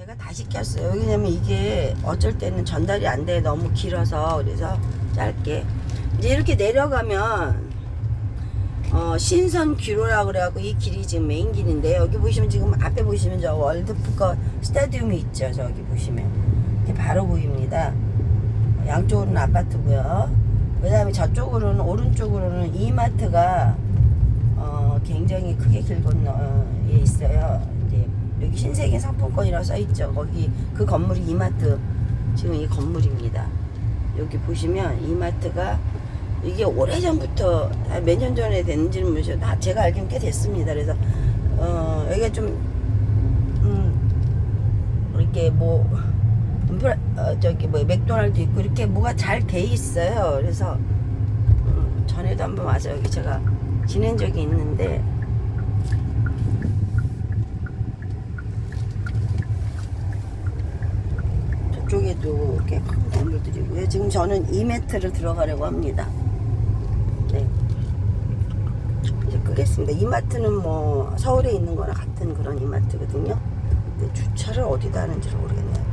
제가 다시 꼈어요. 왜냐면 이게 어쩔 때는 전달이 안 돼. 너무 길어서. 그래서 짧게. 이제 이렇게 내려가면, 어, 신선 귀로라 그래갖고 이 길이 지금 메인 길인데, 여기 보시면 지금 앞에 보시면 저 월드푸커 스타디움이 있죠. 저기 보시면. 이게 바로 보입니다. 양쪽으로는 아파트고요. 그 다음에 저쪽으로는, 오른쪽으로는 이마트가, 어, 굉장히 크게 길 여기 신세계 상품권이라고 써있죠. 거기 그 건물이 이마트 지금 이 건물입니다. 여기 보시면 이마트가 이게 오래전부터 몇 년 전에 됐는지는 모르죠. 다 제가 알기는 꽤 됐습니다. 그래서 어 여기가 좀 음, 이렇게 뭐 인프라 어, 저기 뭐 맥도날드 있고 이렇게 뭐가 잘 돼 있어요. 그래서 음, 전에도 한번 와서 여기 제가 지낸 적이 있는데 저쪽에도 이렇게 큰 건물 들이고요. 지금 저는 2m를 들어가려고 합니다. 네. 이제 끄겠습니다. 이마트는 뭐 서울에 있는 거랑 같은 그런 이마트거든요. 근데 주차를 어디다 하는지를 모르겠네요.